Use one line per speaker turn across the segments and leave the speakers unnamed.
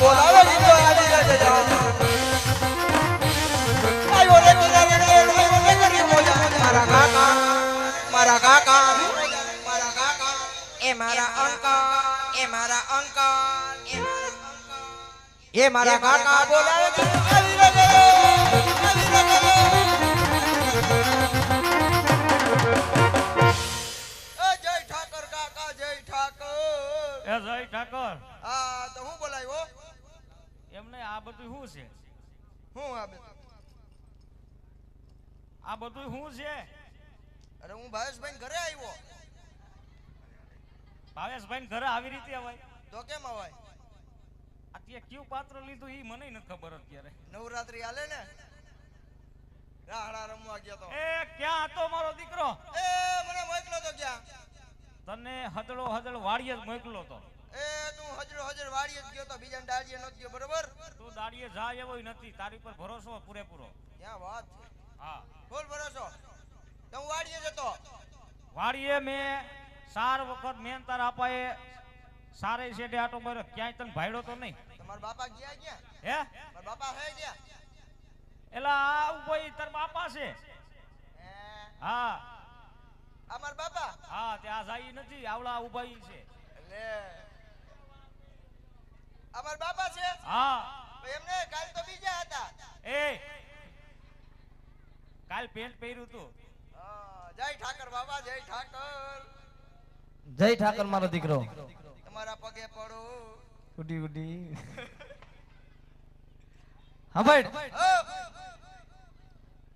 બોલાવે ગીતો આજી રાતે જાવ આયો રે કિનારે રે રે કરી મોજા મારા કાકા મારા કાકા. મારા કાકા એ મારા અંકલ એ મારા અંકલ. એ મારા એ મારા કાકા બોલાવે આવી રે જય ઠાકર કાકા જય ઠાકર.
એ જય ઠાકોર.
હા તો હું બોલાવ્યો?
એમને આ બધું શું છે?
શું આ બધું?
આ બધું શું છે?
અરે હું ભાવેશભાઈ ઘરે આવ્યો.
ભાવેશભાઈ ઘરે આવી રીતે અવાય?
તો કેમ અવાય?
અત્યારે કયું પાત્ર લીધું એ મને નથી ખબર અત્યારે.
નવરાત્રી હાલે ને? રાહડા રમવા ગયો તો.
એ ક્યાં હતો મારો દીકરો?
એ મને મોકલો તો ક્યાં?
તને હદળો હદળ વાડીએ જ મોકલો તો.
એ તું હજરો હજર વાડીએ જ ગયો તો બીજા દાડીએ નથી ગયો બરોબર?
તું દાડીએ જાય એવો નથી તારી પર ભરોસો પૂરેપૂરો.
ક્યાં વાત છે?
હા.
બોલ ભરોસો. તો હું વાડીએ જતો.
વાડીએ મેં સાર વખત મેન તાર આપાએ સારે ડે આટો માર્યો ક્યાંય તને ભાઈડો તો નહીં?
તમારા બાપા ગયા ગયા
હે?
મારા બાપા હે ગયા
એલા આ ઊભો તાર બાપા છે.
હે?
હા.
અમાર બાપા?
હા ત્યાં જાય નથી આવડા ઊભા ઈ છે.
લે. આ મારા બાપા છે?
હા.
એમને કાલ તો બીજા હતા.
એ. કાલ પેન્ટ પહેર્યું તું.
જય ઠાકર બાબા જય ઠાકર.
જય ઠાકર મારો દીકરો.
તમારા પગે પડો.
ઉડી ઉડી.
હા ભાઈ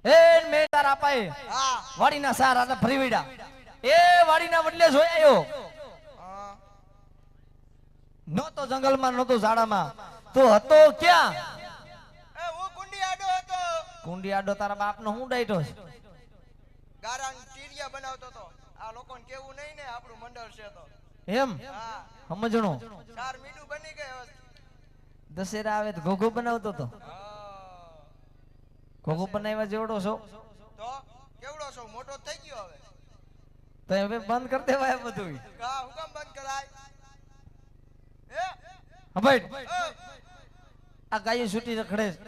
એ મેં તારા પાએ
હા.
વાડીના સારા ફરી વળ્યા. એ વાડીના બદલે જોઈ
હા.
નહોતો જંગલમાં નહોતો ઝાડામાં. તો હતો ક્યાં?
કુંડી આડો હતો.
કુંડી આડો તારા બાપનો હું ડાયટો છે?
ગારાન ટીરિયા બનાવતો તો આ લોકોને કેવું નહીં ને આપણું મંડળ છે તો.
એમ? સમજણો.
ચાર મીઠું બની ગયો
દશેરા આવે તો ઘોઘો બનાવતો તો. ઘોઘો બનાવ્યા જેવડો છો?
તો? કેવડો છો? મોટો થઈ ગયો હવે.
તો હવે બંધ કરી દેવાય બધું
હું કામ બંધ કરાય. એ
આ ગાયો છૂટી રખડે છે.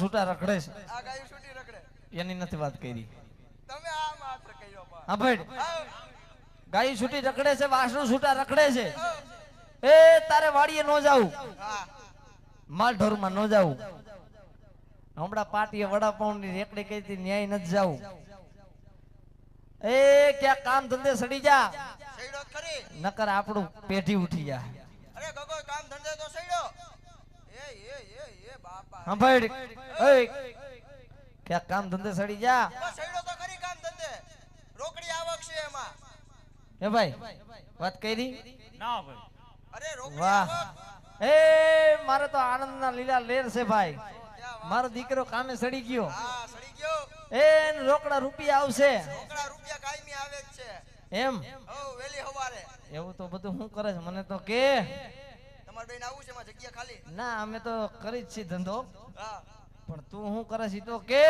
છૂટા રખડે છે.
આ ગાયું છૂટી રખડે.
એની નથી વાત કરી.
તમે આ માત્ર કહ્યો હા,
ગાયું છૂટી રખડે છે વાસળું છૂટા રખડે છે. એ તારે વાડીએ ન જાવું.
હા.
માલ ઢોરમાં ન જાવું. હમણાં પાટીએ વડાપાઉં ની રેકડી કહી ન્યાય નથી જાવું. એ ક્યાં કામ ધંધે સડી જા. નકર આપણું પેઢી ઉઠી જાય
અરે ગગો કામ ધંધે તો સૈડો એ એ એ એ બાપા
સાંભળ ઓય. કે કામ ધંધે સડી જા.
સડ્યો તો કરી કામ ધંધે. રોકડી આવક છે એમાં.
એ ભાઈ વાત કરી?
ના ભાઈ.
અરે રોકડી આવક?
એ મારે તો આનંદના લીલા લેર છે ભાઈ. મારો દીકરો કામે સડી ગયો.
હા સડી ગયો.
એ રોકડા રૂપિયા આવશે.
રોકડા રૂપિયા કાયમી આવે જ છે.
એમ?
ઓ વેલી હવારે.
એવું તો બધું શું કરે છે? મને તો કે.
તમાર બેન આવું છે એમાં જગ્યા ખાલી?
ના અમે તો કરી જ છે ધંધો.
હા.
પણ તું શું કરે છે તો કે.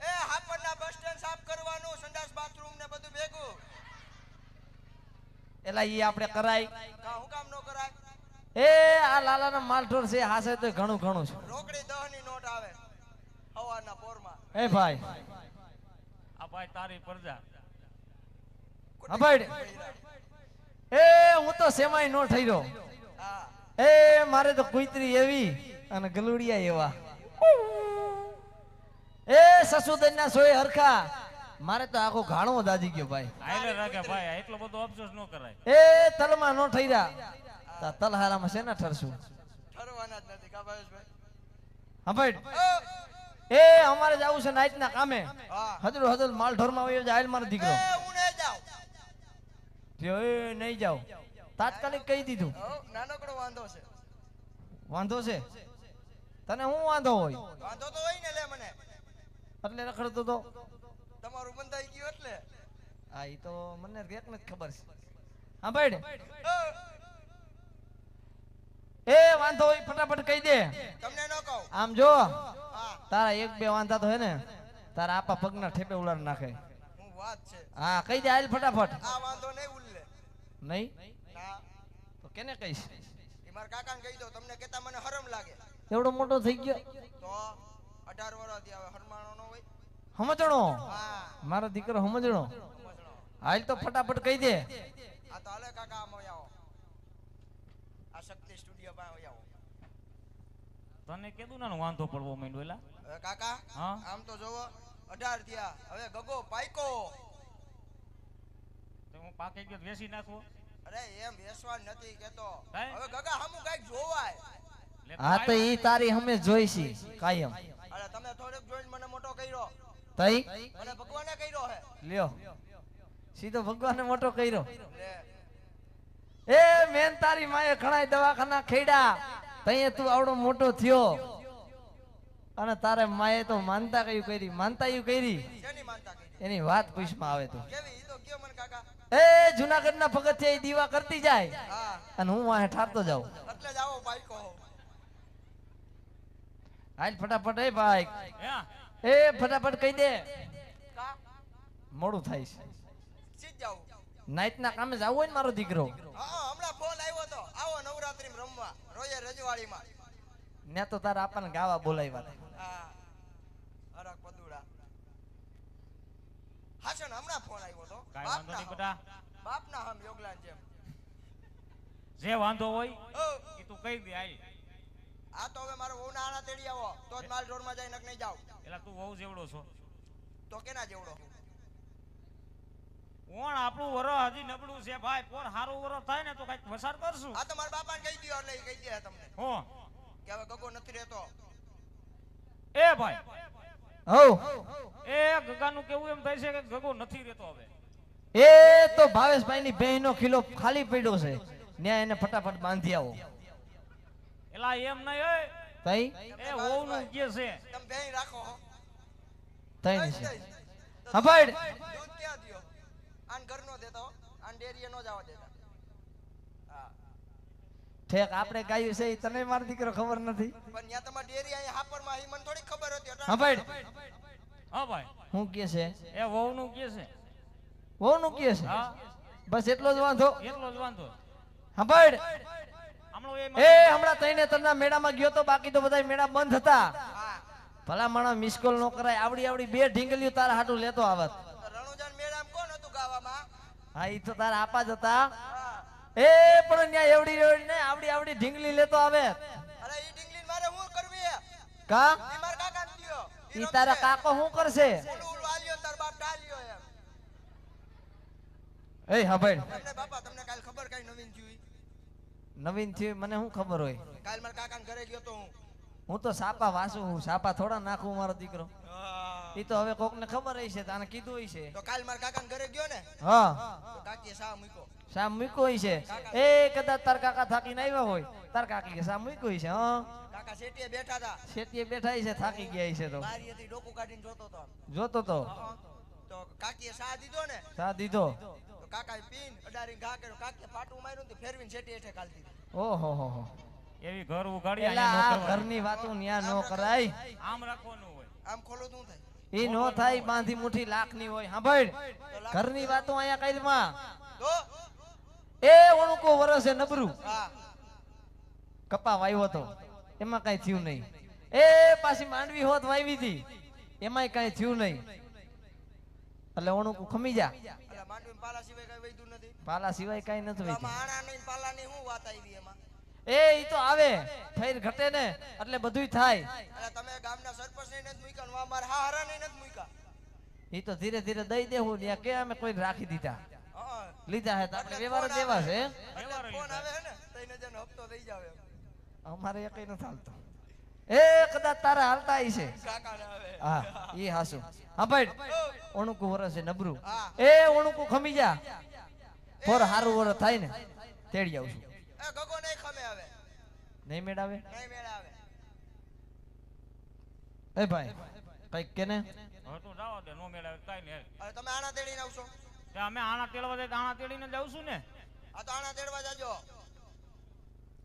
એ હાપડના બસ સ્ટેન્ડ સાફ કરવાનું સંડાસ બાથરૂમ ને બધું ભેગું.
એલા ઈ આપણે કરાય.
કા હું કામ નો કરાય?
એ આ લાલાના માલઢોર છે હાસે તો ઘણું ઘણું છે.
રોકડી દહની નોટ આવે. હવાના પોરમાં.
એ ભાઈ.
આ ભાઈ તારી પરજા.
હા ભાઈ એ હું તો સેમાય નો થઈ રહ્યો એ મારે તો કુતરી એવી અને ગલુડિયા એવા. એ સસુદન ના સોય હરખા. મારે તો આખો ઘાણો દાજી ગયો ભાઈ.
હાઈલે રાખે ભાઈ એટલો બધો અફસોસ ન કરાય.
એ તલમાં નો થઈ રહ્યા તા તલહારામાં છે ને ઠરશું?
ઠરવાના જ નથી કા ભાવેશભાઈ?
હા ભાઈ
એ,
અમારે જવું છે નાઈટ ના કામે.
હા.
હજર માલ ઢોરમાં વયો જાય મારો દીકરો.
જાઉં
નહીં જાવ. તાત્કાલિક કહી દીધું.
નાનકડો વાંધો છે.
વાંધો છે? તને હું વાંધો હોય?
વાંધો તો હોય ને લે મને.
એટલે રખડતો તો.
તમારું બંધાઈ ગયું એટલે.
હા એ તો મને એકને ને ખબર છે. હા ભાઈ
એ,
વાંધો હોય ફટાફટ કહી દે.
તમને ન કહું.
આમ જો. તારા એક બે વાંધા તો હે ને તારા આપા પગના ઠેપે ઉલાર નાખે.
હું વાત છે.
હા કહી દે આલ ફટાફટ.
આ વાંધો નહીં ઉલ્લે.
નહીં? તો કેને કહીશ?
એ મારા કાકાને કહી દો તમને કેતા મને હરમ લાગે.
એવડો મોટો થઈ ગયો.
તો અઢાર વર્ષથી હવે હરમાણો નો હોય.
સમજણો
હા.
મારો દીકરો સમજણો. હાલ તો ફટાફટ કહી દે.
આ તો હાલે કાકા આમ આવો. આ શક્તિ સ્ટુડિયો પાસે આવો.
તને કેદું નાનો વાંધો પડવો માંડ્યો એલા?
હવે કાકા
હા.
આમ તો જોવો અઢાર થયા. હવે ગગો પાઈકો
તો હું પાકે ગયો વેસી નાખવો
અરે એમ બેસવા નથી કેતો. હવે ગગા હામું કાંઈક જોવાય.
હા તો ઈ તારી અમે જોઈશી કાયમ.
અરે તમે થોડુંક જોઈને મને મોટો કર્યો.
તઈ?
મને ભગવાને કર્યો હે.
લ્યો. સીધો ભગવાને મોટો કર્યો. એ મેન તારી માએ ઘણાય દવાખાના ખેડા તઈએ તું આવડો મોટો થયો. અને તારે માએ તો માનતા કયું કરી? માનતા યું કરી?
કરી?
એની વાત પૂછમાં આવે તો.
કેવી?
એ જુનાગઢ ના ઈ દીવા કરતી જાય. અને હું વાહે ઠારતો જાઉં.
એટલે જ બાઈકો
હાલ ફટાફટ એ ભાઈ. એ ફટાફટ કહી દે. મોડું થાય છે. નાઈટ ના કામે જવું હોય ને મારો દીકરો?
હા હમણાં ફોન આવ્યો તો. આવો નવરાત્રી રમવા. રોયે રજવાડીમાં.
ને તો તારા આપણને ગાવા બોલાવ્યા હતા.
હા હરક પદુડા હાશન હમણાં ફોન આવ્યો તો.
કાઈ વાંધો નહીં બેટા.
બાપના હમ યોગલાન જેમ.
જે વાંધો હોય એ તું કહી દે આઈ
આ તો હવે મારો વહુના આણા તેડી આવો. તો જ માલ ઢોરમાં જઈને નક નહીં જાવ
એટલે તું વહુ જેવડો છો.
તો કેના જેવડો?
કોણ આપણું વરો હજી નબળું છે ભાઈ? કોણ સારું વરો થાય ને તો કંઈક વસાર કરશું.
આ તો મારા બાપાને કહી દ્યો એટલે કહી દે તમને.
હો.
કે હવે ગગો નથી રહેતો.
એ ભાઈ
હઉ.
એ ગગાનું કેવું એમ થાય છે કે ગગો નથી રહેતો હવે?
એ તો ભાવેશભાઈ ની બહેનો ખીલો ખાલી પડ્યો છે. ન્યા એને ફટાફટ બાંધી આવો.
એલા એમ નહીં એ
તઈ?
એ વહુનું કે છે?
તમે બેહી રાખો
તઈ
દઈશ,
છે.
દૂધ આન ઘર નો દેતો હો. આન ડેરીએ નો જવા દેતા.
ઠેક આપણે ગાયું છે તને માર દીકરો ખબર નથી.
પણ ન્યા તમાર ડેરી અહીંયા હાપરમાં ઈ મને થોડી ખબર હતી હા
ભાઈ.
હા ભાઈ.
હું કે છે?
એ વહુનું કે છે.
વહુ નું કે છે?
હા.
બસ એટલો જ વાંધો.
એટલો જ વાંધો.
હા
ભાઈ
એ
એ
હમણાં તઈને તરના મેળામાં ગયો તો બાકી તો બધા મેળા બંધ હતા. ભલા માણસ મિસ કોલ નો કરાય. આવડી આવડી બે ઢીંગલીઓ તારા હાટું લેતો આવત.
રણુજાન મેળામાં કોણ હતું ગાવામાં?
હા ઈ તો તારા આપા જ હતા.
હા.
એ પણ ત્યાં એવડી એવડી ને આવડી આવડી ઢીંગલી લેતો આવે.
અરે ઈ ઢીંગલી મારે હું કરવી
કા?
ઈ માર કાકા દ્યો ઈ
તારા. કાકો શું કરશે?
ઓલું ઓલું આલ્યો તાર બાપ ટાલ્યો એમ.
એ હા ભાઈ
તમને બાપા તમને કાલ ખબર કઈ નવીન થયું
નવીન થયું મને શું ખબર હોય?
કાલ મારા કાકાને ઘરે ગયો તો હું.
હું તો સાપા વાસું હું સાપા થોડા નાખું મારો દીકરો. ઈ તો હવે કોક ને ખબર હશે તાને કીધું હશે
તો કાલ મારા કાકા ઘરે ગયો ને?
હા.
તો કાકીએ સા મૂકો
સા મૂકો હશે એ કદાચ તાર કાકા થાકીને આવ્યા હોય તાર કાકી કે સા મૂક્યો હશે હા.
કાકા શેટીએ બેઠા હતા
શેટીએ બેઠા હશે થાકી ગયા હશે તો.
બારી હતી ડોકું કાઢીને જોતો તો
જોતો તો.
તો કાકીએ સા દીધો ને?
સા દીધો.
તો કાકાએ પીન અડારીને ઘા કર્યો. કાકીએ પાટું માર્યું ને તો ફેરવીને શેટી હેઠે કાલ દીધી.
ઓહો હો હો.
એવી ઘર ઉગાડી
ઘરની વાતો ન્યા ન કરાય.
આમ રાખવાનું હોય.
આમ ખોલો તું થાય?
ઈ નો થાય બાંધી મુઠી લાખની હોય. સાંભળ ઘરની વાતો અહીંયા કઈ
માં
એ ઓણુકો વરસે નબરું કપા વાવ્યો તો. એમાં કઈ થયું નહીં. એ પાછી માંડવી હોત વાવી હતી એમાંય કઈ થયું નહીં. એટલે ઓણુકું ખમી જા.
પાલા સિવાય કઈ વૈધું નથી.
પાલા સિવાય કઈ નથી
પાલા પાલાની શું વાત આવી એમાં?
એ ઈ તો આવે. ફેર ઘટે ને એટલે બધુંય થાય.
એટલે તમે ગામના સરપંચ ને નથી મૂક્યા ને અમારા હારા ને નથી મૂક્યા?
ઈ તો ધીરે ધીરે દઈ દેવું ને કે અમે કોઈ રાખી દીધા. લીધા હે તો આપણે વ્યવહાર જ એવા છે
ફોન આવે ને તઈને જન હપ્તો થઈ જાવે.
અમારે એ કઈ નથી હાલતું. એ કદાચ તારા હાલતા
છે.
હા એ હાસુ. હા ભાઈ ઓણુકુ વરસ છે નબરું એ ઓણુકુ ખમી જા. ફોર હારું વરસ થાય ને તેડી આવું
નહીં
મેળાવે?
નહીં
એ ભાઈ કંઈક કે ને?
હવે તું જાવ દે નો મેળાવે કાંઈ ને
હવે તમે આણા તેડીને આવશો.
તે અમે આણા તેડવા જાય આણા તેડીને છું ને?
આ તો આણા તેડવા જાજો.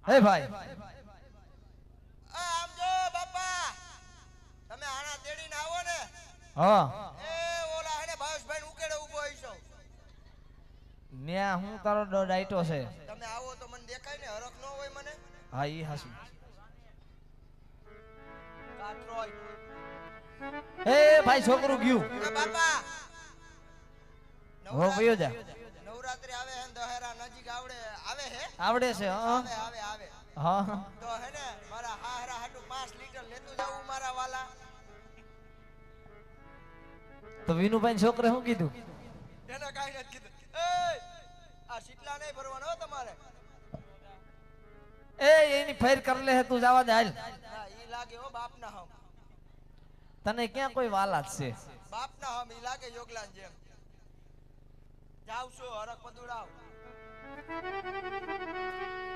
એ ભાઈ.
એ આમ જો બાપા. તમે આણા તેડીને આવો ને.
હા.
એ ઓલા હે ને ભાવેશભાઈ ઉકેડે ઊભો હઈશો
ન્યા હું તારો ડાયટો છે.
તમે આવો તો મને દેખાય ને હરખ ન હોય મને.
હા ઈ હાસુ. એ ભાઈ છોકરું ગયું.
એ બાપા.
હો વયો જા.
નવરાત્રી આવે હે ને નજીક આવડે આવે હે?
આવડે છે હા.
આવે આવે.
હા
તો હે ને મારા હાહરા હાટુ 5 લીટર લેતું જાવું મારા વાલા.
તો વિનુભાઈ છોકરે શું કીધું?
એને કાઈ નથી કીધું. એ આ શીતલા નહીં ભરવાનો તમારે.
એ એની ફેર કર લે તું જવા દે હાલ.
ઈ લાગે ઓ બાપ ના હમ.
તને ક્યાં કોઈ વાલાત છે?
બાપના હમ ઈ લાગે યોગલાન જેમ. જાવ છો હરક પદુડાવ.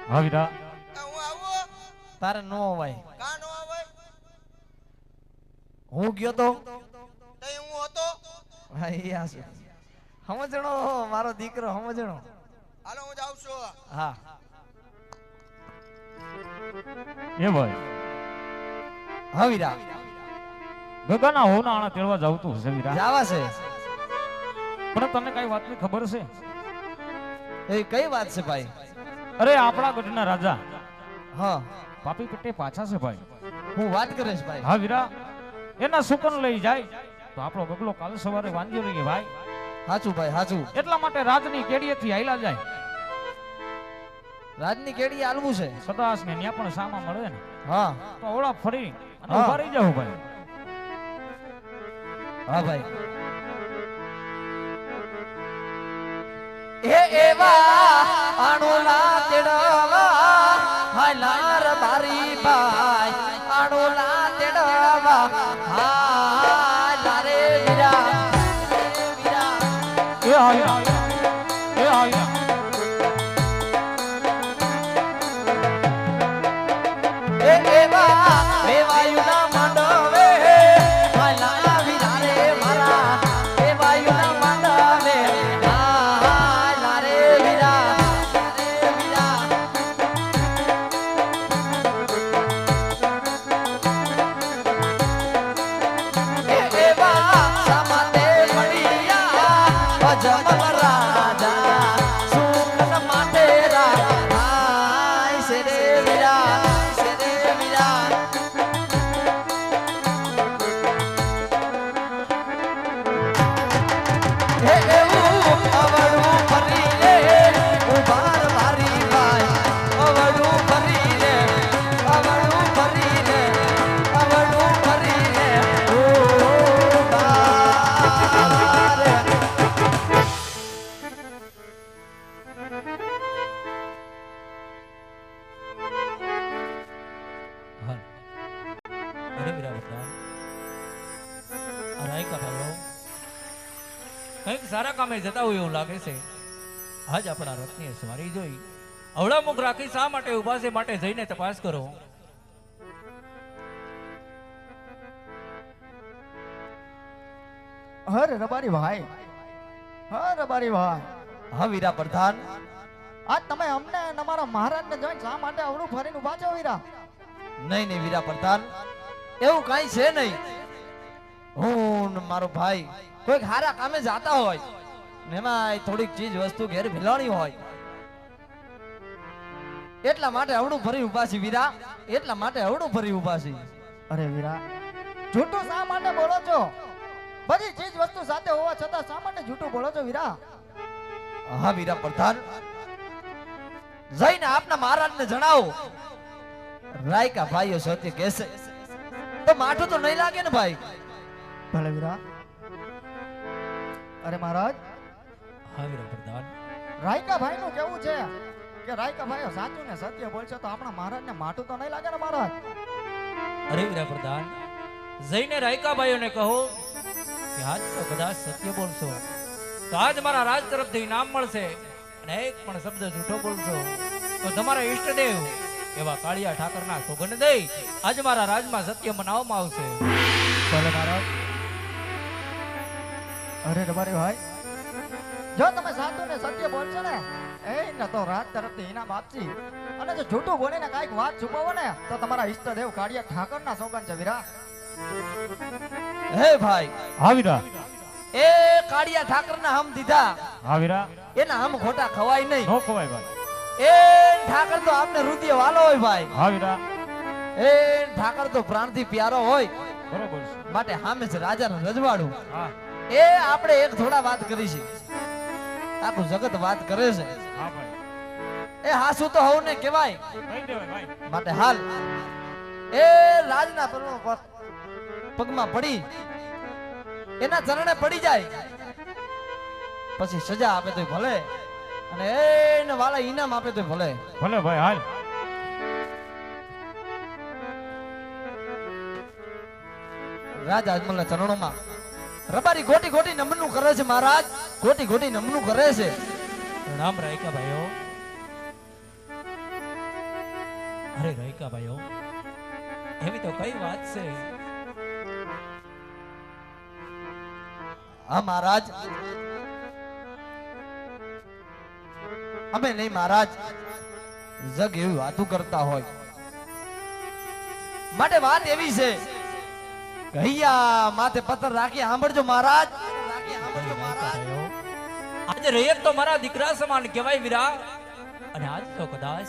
હા વીરા
હું આવો
તારે નો હોય.
કા નો હોય?
હું ગયો તો?
તે હું હતો?
હા ઈ હાસુ સમજણો મારો દીકરો સમજણો.
હાલો હું જાઉં છું
હા.
એ ભાઈ.
હા વીરા
ગગના હોના આણા તેડવા જાવતું હશે વીરા
જાવા છે.
પણ તને કઈ વાતની ખબર છે?
એ કઈ વાત છે ભાઈ?
અરે આપણા ગઢના રાજા.
હા.
પાપી પાછા છે ભાઈ.
હું વાત કરીશ ભાઈ.
હા વીરા. એના સુકન લઈ જાય. તો આપણો ગગલો કાલ સવારે વાંધી રહીએ ભાઈ.
હાચું ભાઈ હાચું.
એટલા માટે રાજની કેડીએથી આયલા જાય.
રાજની કેડી આલવું છે.
સદાસ ને ત્યાં પણ સામા મળે ને.
હા.
તો ઓળા ફરી અને. ઊભા રહી જાવ ભાઈ.
હા ભાઈ. હે એવા અણુલા તેડવા હાલાર બારી ભાઈ. અણુલા તેડવા
રાયકા ભાઈઓ કંઈક સારા કામે જતા હોય એવું લાગે છે. આજ આપણા રથની સવારી જોઈ. અવળા મુખ રાખી શા માટે ઊભા છે માટે જઈને તપાસ કરો.
હર રબારી ભાઈ હર રબારી ભાઈ.
હા વીરા પ્રધાન.
આજ તમે અમને અને અમારા મહારાજને જોઈને શા માટે અવળું ફરીને ઊભા છો વીરા?
નહીં નહીં વીરા પ્રધાન. એવું કાંઈ છે નહીં. હું મારો ભાઈ કોઈક હારા કામે જાતા હોય એમાં થોડીક ચીજ વસ્તુ ઘેર ભીલાણી હોય. એટલા માટે અવળું ફરી ઊભા છે વીરા, એટલા માટે અવળું ફરી ઊભા છે.
અરે વીરા, જૂઠું શા માટે બોલો છો? બધી ચીજ વસ્તુ સાથે હોવા છતાં શા માટે જૂઠું બોલો છો વીરા?
હા વીરા પ્રધાન, જઈને આપના મહારાજને જણાવો. રાયકા ભાઈઓ સત્ય કહેશે, તો માઠું તો નહીં લાગે ને ભાઈ?
ભલે વિરા અરે મહારાજ.
હા વિરા પ્રધાન.
રાયકા ભાઈ નું કેવું છે કે રાયકા ભાઈ સાચું ને સત્ય બોલશે તો આપણા મહારાજને માટું તો નહીં લાગે ને મહારાજ?
અરે વિરા પ્રધાન જઈને રાયકા ભાઈઓને કહો કે આજ તો કદાચ સત્ય બોલશો. તો આજ મારા રાજ તરફથી ઇનામ મળશે અને એક પણ શબ્દ જૂઠો બોલશો. તો તમારા ઈષ્ટદેવ એવા કાળિયા ઠાકરના સોગંદ દઈ આજ મારા રાજમાં સત્ય મનાવવામાં આવશે.
ભલે મહારાજ. અરે રબારી ભાઈ જો તમે સાચું ને સત્ય બોલશો ને એ એને તો રાત તરફથી ઇનામ આપશી અને જો જૂઠું બોલીને કાંઈક વાત છુપાવો ને તો તમારા ઈષ્ટદેવ કાળિયા ઠાકરના સોગન છે વીરા.
હે ભાઈ.
હા વીરા.
એ કાળિયા ઠાકરના હમ દીધા.
હા વીરા.
એના હમ ખોટા ખવાય નહીં.
નો ખવાય ભાઈ.
એ ઠાકર તો આપને રુદિય વાલો હોય ભાઈ.
હા વીરા.
એ ઠાકર તો પ્રાણથી પ્યારો હોય.
બરોબર
માટે સામે છે રાજાનું રજવાડું.
હા.
એ આપણે એક થોડા વાત કરી છે. આખું જગત વાત કરે છે. એ હાસુ તો
હવ ને કેવાય
માટે હાલ. એ રાજના પગમાં પડી. એના ચરણે પડી જાય. પછી સજા આપે તો ભલે. અને એને વાલા ઈનામ આપે તો ભલે.
ભલે ભાઈ હાલ.
રાજા અજમલના ચરણોમાં રબારી ગોટી ગોટી નમનું કરે છે મહારાજ. ગોટી ગોટી નમનું કરે છે.
પ્રણામ રાયકા ભાઈઓ. અરે રાયકા ભાઈઓ એવી તો કઈ વાત છે?
હા મહારાજ. અમે નહીં મહારાજ. જગ એવી વાતો કરતા હોય. માટે વાત એવી છે. કહિયા માથે પથ્થર રાખી સાંભળજો મહારાજ.
આજે રૈયત તો મારા દીકરા સમાન કહેવાય વીરા. અને આજ તો કદાચ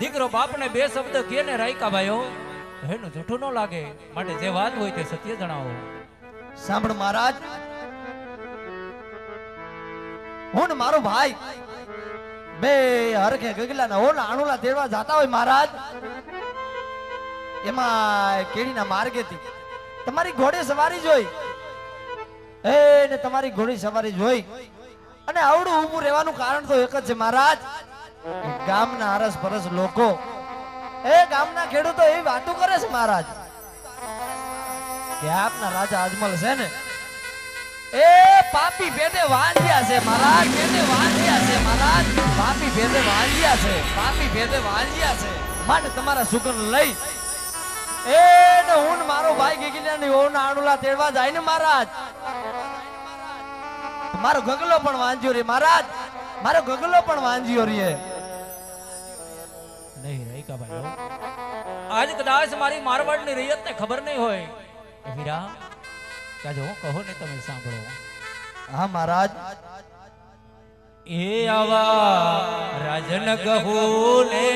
દીકરો બાપને બે શબ્દ કે ને રાયકા ભાઈઓ એનું જૂઠું ન લાગે. માટે જે વાત હોય તે સત્ય જણાવો.
સાંભળ મહારાજ. હું મારો ભાઈ બે હરખે ગગલા ના ઓલા આણુલા તેડવા જાતા હોય મહારાજ. એમાં કેડીના માર્ગેથી તમારી ઘોડે સવારી જોઈ. એ, ને તમારી ઘોડી સવારી જોઈ. અને આવડું ઊભું રહેવાનું કારણ તો એક જ છે, મહારાજ. ગામના આરસ પરસ લોકો. એ, ગામના ખેડૂતો એ વાતો કરે છે, મહારાજ. કે આપના રાજા અજમલ છે ને. એ, પાપી ભેદે વાંજ્યા છે, મહારાજ. ભેદે વાંજ્યા છે, મહારાજ. પાપી ભેદે વાંજ્યા છે, પાપી ભેદે વાંજ્યા છે. માટે તમારા સુગન લઈ એ ને હું ને મારો ભાઈ ગીગીલાની ઓના આણુલા તેડવા જાય ને મહારાજ. મારો ગગલો પણ વાંજ્યો રે મહારાજ. મારો ગગલો પણ વાંજ્યો રે.
નહીં રાયકા ભાઈ આજ કદાચ મારી મારવાડની રૈયતને ખબર નહીં હોય. વીરા કે આજે હું કહું ને તમે સાંભળો.
હા મહારાજ.
એ આવા રાજન કહો ને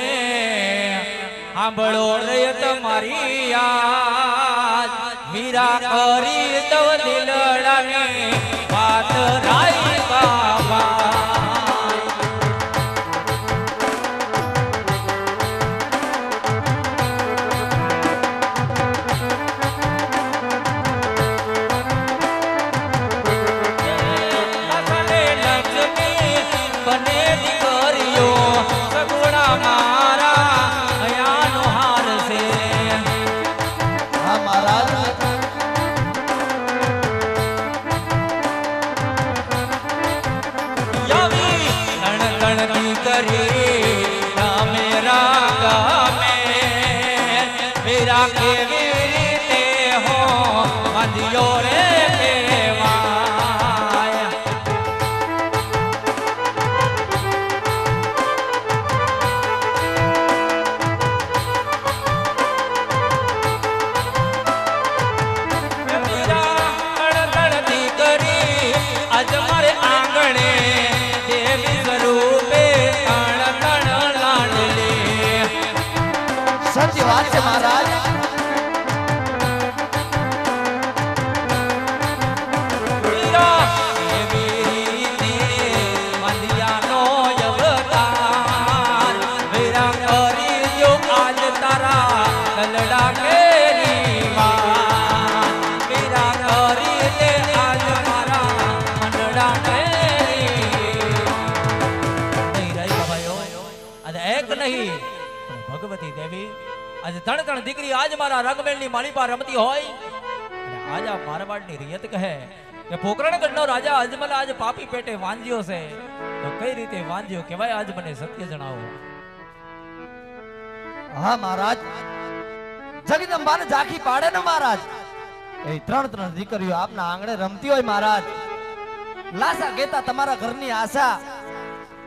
સાંભળો રે તમારી યાદ. મીરા કરી તો દિલડાને. આજે ત્રણ ત્રણ દીકરી આજ મારા રંગમેલની માળી પર રમતી હોય. અને આજ આ રિયત કહે કે પોકરણગઢનો રાજા અજમલ આજ પાપી પેટે વાંજ્યો છે. તો કઈ રીતે વાંજ્યો કહેવાય આજ મને સત્ય જણાવો.
હા, મહારાજ. જગદંબાને ઝાંખી પાડે ને, મહારાજ. એ ત્રણ ત્રણ દીકરીઓ આપના આંગણે રમતી હોય, મહારાજ. લાસા કેતા તમારા ઘરની આશા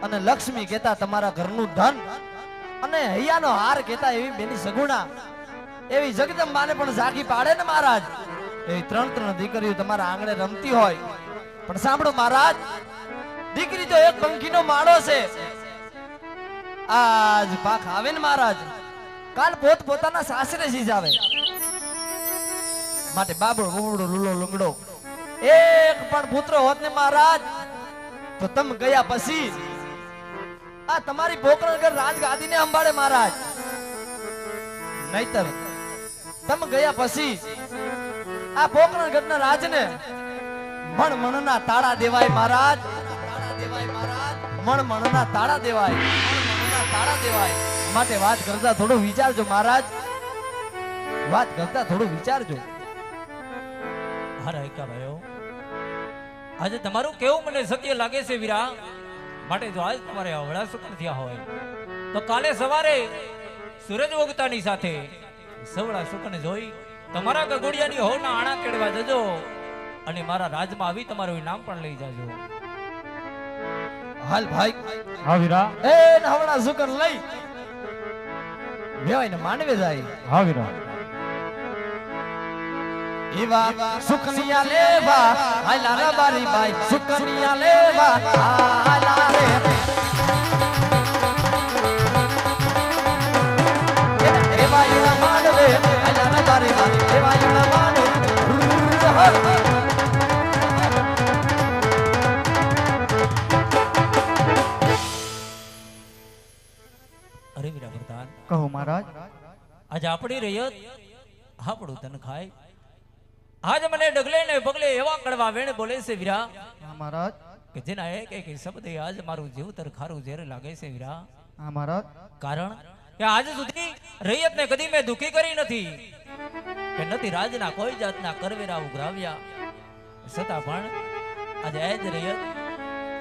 અને લક્ષ્મી કેતા તમારા ઘરનું ધન. અને હૈયાનો હાર કહેતા એવી બેની સગુણા. એવી જગદંબાને પણ જાગી પાડે ને મહારાજ. એવી ત્રણ ત્રણ દીકરીઓ તમારા આંગણે રમતી હોય. પણ સાંભળો મહારાજ, દીકરી તો એક પંખીનો માળો છે. આજ પાક આવે ને મહારાજ. કાલ પોત પોતાના સાસરે આવે માટે બાબડો બુબડો લુલો લુંગડો. એક પણ પુત્ર હોત ને મહારાજ, તો તમે ગયા પછી આ તમારી પોકરણગર રાજગાદીને અંબાડે, મહારાજ. નહીતર તમ ગયા પછી આ પોકરણગઢના રાજને મણ મણના તાળા દેવાય, મહારાજ. મણ મણના તાળા દેવાય તાળા દેવાય. માટે વાત કરતા થોડું વિચારજો, મહારાજ. વાત કરતા થોડું વિચારજો.
હા ભાઈઓ, આજે તમારું કેવું મને સત્ય લાગે છે, વીરા? માટે જો આજ તમારે અવળા સુખ થયા હોય તો કાલે સવારે સૂરજ ઉગતાની સાથે સવળા સુખને જોઈ તમારા ગગોડિયાની હોના આણા કેળવા જજો અને મારા રાજમાં આવી તમારું નામ પણ લઈ જાજો.
હાલ ભાઈ.
હા વીરા
એ હવળા સુકન લઈ. વેવાય ને માનવે જાય.
હા વીરા
એવા સુખનિયા લેવા હાલા રે બારી બાઈ સુખનિયા લેવા હાલા રે. એવા એવા માનવે હાલા રે બારી બાઈ એવા એવા માનવે
અરે વીરા પ્રધાન
કહો મહારાજ.
આજે આપણી રૈયત આપણું તન ખાય. આજ મને ડગલે ને પગલે એવા કડવા વેણ બોલે છે વીરા.
મહારાજ.
કે જેના એક એક શબ્દ આજ મારું જીવતર ખારું ઝેર લાગે છે વીરા.
હા મહારાજ.
કારણ કે આજ સુધી રૈયતને કદી મેં દુખી કરી નથી. કે નથી રાજના કોઈ જાતના કરવેરા ઉઘરાવ્યા. છતાં પણ આજે જ રૈયત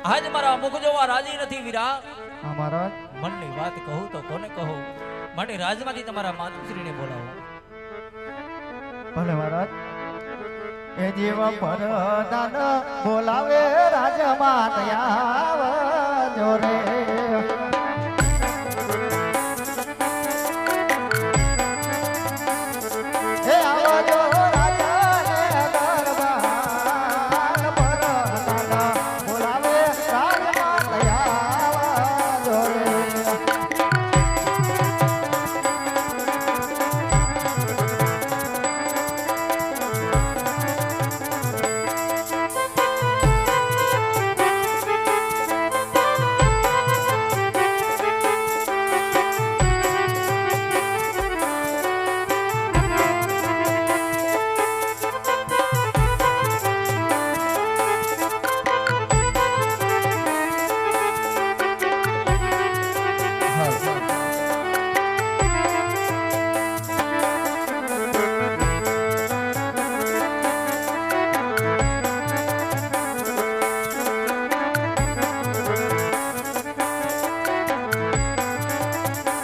આજ મારા મુખ જોવા રાજી નથી વીરા.
હા મહારાજ.
મનની વાત કહું તો કોને કહું? માટે રાજમાંથી તમારા માતુશ્રીને બોલાવો.
ભલે મહારાજ. એ જીવ પરદાન બોલાવે રાજમાન દયાવ જોરે